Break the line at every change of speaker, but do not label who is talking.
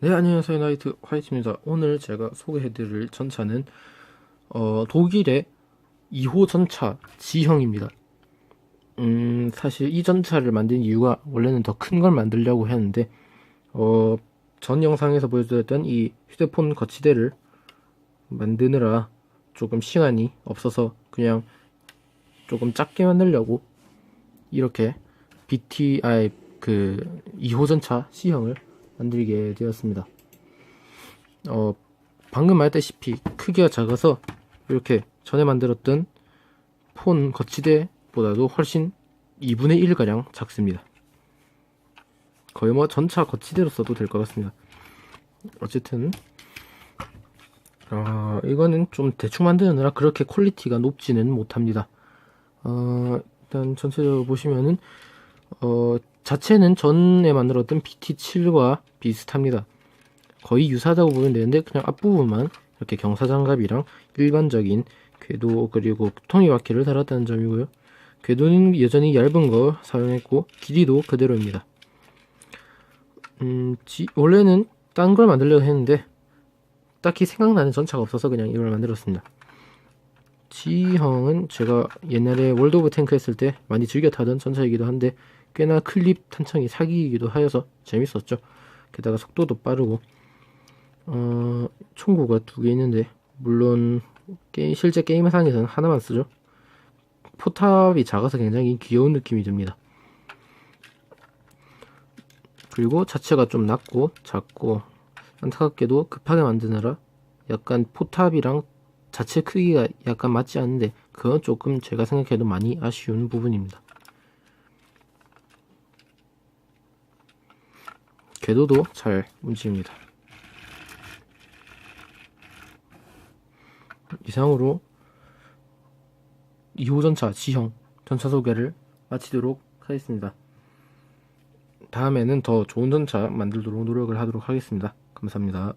네, 안녕하세요. 나이트 화이트입니다. 오늘 제가 소개해드릴 전차는 어, 독일의 2호 전차 G형입니다. 음, 사실 이 전차를 만든 이유가 원래는 더 큰 걸 만들려고 했는데 어, 전 영상에서 보여드렸던 이 휴대폰 거치대를 만드느라 조금 시간이 없어서 그냥 조금 작게 만들려고 이렇게 BTI 그 2호 전차 C형을 만들게 되었습니다. 어, 방금 말했다시피 크기가 작아서 이렇게 전에 만들었던 폰 거치대보다도 훨씬 2분의 1가량 작습니다. 거의 뭐 전차 거치대로 써도 될 것 같습니다. 어쨌든 어, 이거는 좀 대충 만드느라 그렇게 퀄리티가 높지는 못합니다. 어, 일단 전체적으로 보시면은 어, 자체는 전에 만들었던 BT7과 비슷합니다. 거의 유사하다고 보면 되는데 그냥 앞부분만 이렇게 경사장갑이랑 일반적인 궤도 그리고 통이바퀴를 달았다는 점이고요. 궤도는 여전히 얇은 거 사용했고 길이도 그대로입니다. 음, 지- 원래는 딴 걸 만들려고 했는데 딱히 생각나는 전차가 없어서 그냥 이걸 만들었습니다. G형은 제가 옛날에 월드 오브 탱크 했을 때 많이 즐겨 타던 전차이기도 한데 꽤나 클립 탄창이 사기이기도 하여서 재밌었죠. 게다가 속도도 빠르고 어, 총구가 두 개 있는데 물론 게임, 실제 게임상에서는 하나만 쓰죠. 포탑이 작아서 굉장히 귀여운 느낌이 듭니다. 그리고 자체가 좀 낮고 작고 안타깝게도 급하게 만드느라 약간 포탑이랑 자체 크기가 약간 맞지 않는데 그건 조금 제가 생각해도 많이 아쉬운 부분입니다. 궤도도 잘 움직입니다. 이상으로 2호 전차 G형 전차 소개를 마치도록 하겠습니다. 다음에는 더 좋은 전차 만들도록 노력을 하도록 하겠습니다. 감사합니다.